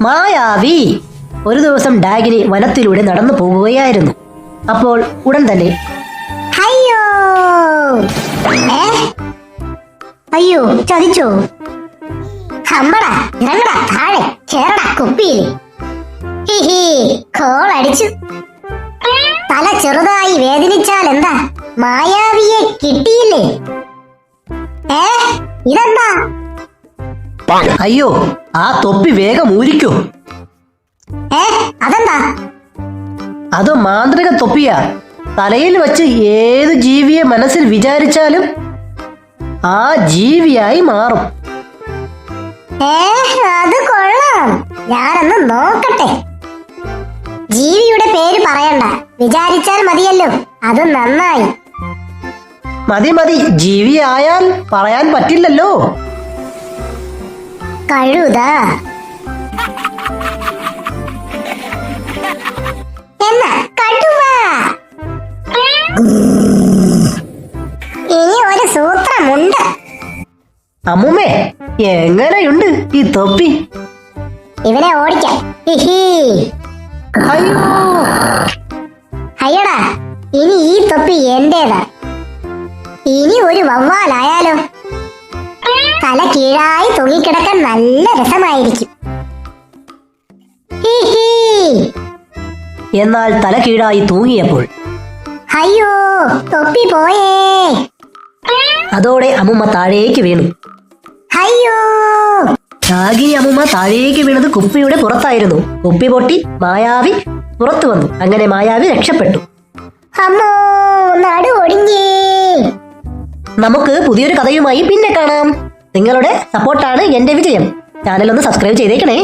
മായാവി ഒരു ദിവസം ഡാഗിനി വനത്തിലൂടെ നടന്നു പോകുകയായിരുന്നു. അപ്പോൾ ഉടൻ തന്നെ അയ്യോ? അയ്യോ ചതിച്ചോ? ഹമ്പടാ ഇറങ്ങടാ താഴെ കേറടാ കുപ്പിയിൽ ഹിഹി കോളടിച്ചു തല ചെറുതായി വേദനിച്ചാൽ എന്താ? മായാവിയെ കിട്ടിയില്ലേ? ഏ? ഇതെന്താ? അയ്യോ ആ തൊപ്പി വേഗം ഊരിക്കോ. ഏ അതെന്താ? അത് മാന്ത്രിക തൊപ്പിയാ? തലയിൽ വച്ച് ഏത് ജീവിയെ മനസ്സിൽ വിചാരിച്ചാലും ആ ജീവിയായി മാറും. ഏ അത് കൊള്ളാം. ഞാനൊന്ന് നോക്കട്ടെ. ജീവിയുടെ പേര് പറയണ്ട. വിചാരിച്ചാൽ മതിയല്ലോ. അത് നന്നായി. മതി മതി. ജീവിയായാൽ പറയാൻ പറ്റില്ലല്ലോ. കഴുത. എന്ന കടുവ ഇനി ഒരു സൂത്രമുണ്ട്. അമ്മുമ്മേ എങ്ങനെയുണ്ട് ഈ തൊപ്പി? ഇവനെ ഓടിക്കാം. ഹിഹി. അയ്യോ. അയ്യടാ ഇനി ഈ തൊപ്പി എന്റേതാ? ഇനി ഒരു വവ്വാലായാലോ? കീഴായി തൂങ്ങിക്കിടക്കാൻ നല്ല രസമായിരിക്കും. എന്നാൽ തല കീഴായി തൂങ്ങിയപ്പോൾ അയ്യോ തൊപ്പി പോയേ. അതോടെ അമ്മുമ്മ താഴേക്ക് വീണു. അയ്യോ. രാഗിനി അമ്മുമ്മ താഴേക്ക് വീണത് കുപ്പിയുടെ പുറത്തായിരുന്നു. കുപ്പി പൊട്ടി മായാവി പുറത്തു വന്നു. അങ്ങനെ മായാവി രക്ഷപ്പെട്ടു. അമ്മോ നടു ഒടിഞ്ഞേ നമുക്ക് പുതിയൊരു കഥയുമായി പിന്നെ കാണാം. നിങ്ങളുടെ സപ്പോർട്ടാണ് എന്റെ വിജയം. ചാനൽ ഒന്ന് സബ്സ്ക്രൈബ് ചെയ്തേക്കണേ.